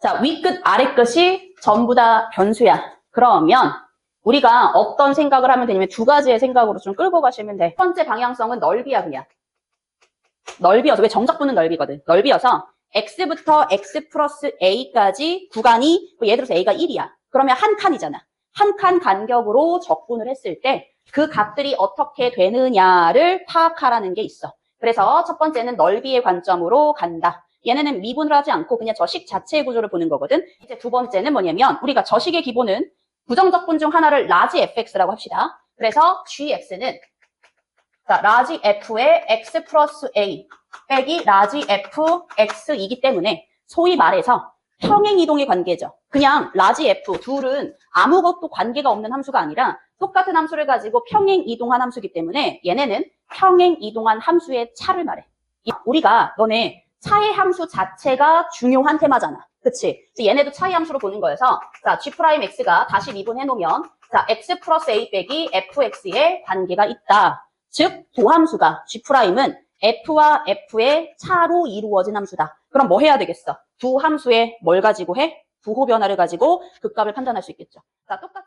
자, 윗끝, 아래 끝이 전부 다 변수야. 그러면 우리가 어떤 생각을 하면 되냐면 두 가지의 생각으로 좀 끌고 가시면 돼. 첫 번째 방향성은 넓이야, 그냥. 넓이여서, 왜 정적분은 넓이거든. 넓이여서 x부터 x 플러스 a까지 구간이, 뭐 예를 들어서 a가 1이야. 그러면 한 칸이잖아. 한 칸 간격으로 적분을 했을 때 그 값들이 어떻게 되느냐를 파악하라는 게 있어. 그래서 첫 번째는 넓이의 관점으로 간다. 얘네는 미분을 하지 않고 그냥 저식 자체의 구조를 보는 거거든. 이제 두 번째는 뭐냐면 우리가 저식의 기본은 부정적분 중 하나를 라지 fx라고 합시다. 그래서 gx는 자, 라지 f의 x 플러스 a 빼기 라지 fx이기 때문에 소위 말해서 평행 이동의 관계죠. 그냥 라지 f 둘은 아무것도 관계가 없는 함수가 아니라 똑같은 함수를 가지고 평행 이동한 함수이기 때문에 얘네는 평행 이동한 함수의 차를 말해. 이- 우리가 너네 차의 함수 자체가 중요한 테마잖아. 그치? 얘네도 차의 함수로 보는 거여서 자, g'x가 다시 미분해 놓으면 자, x 플러스 a 빼기 fx의 관계가 있다. 즉, 도함수가 g'은 f와 f의 차로 이루어진 함수다. 그럼 뭐 해야 되겠어? 두 함수의 뭘 가지고 해? 부호 변화를 가지고 극값을 판단할 수 있겠죠. 자, 똑같이